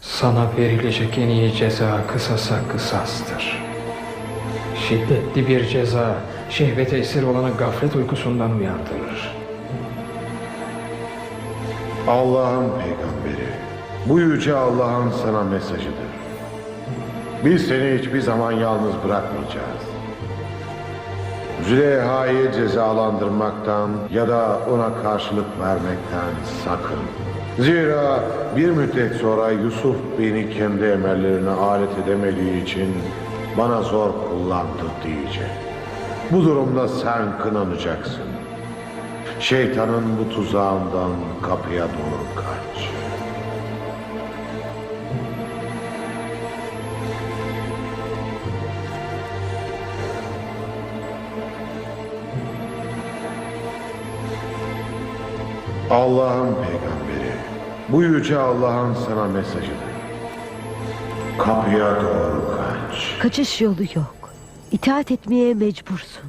Sana verilecek en iyi ceza kısasa kısastır. Şiddetli bir ceza şehvete esir olanı gaflet uykusundan uyandırır. Allah'ın peygamberi, bu yüce Allah'ın sana mesajıdır. Biz seni hiçbir zaman yalnız bırakmayacağız. Züleyha'yı cezalandırmaktan ya da ona karşılık vermekten sakın. Zira bir müddet sonra Yusuf beni kendi emellerine alet edemediği için bana zor kullandı diyecek. Bu durumda sen kınanacaksın. Şeytanın bu tuzağından kapıya doğru kaç. Allah'ın peygamberi, bu yüce Allah'ın sana mesajıdır. Kapıya doğru kaç. Kaçış yolu yok. İtaat etmeye mecbursun.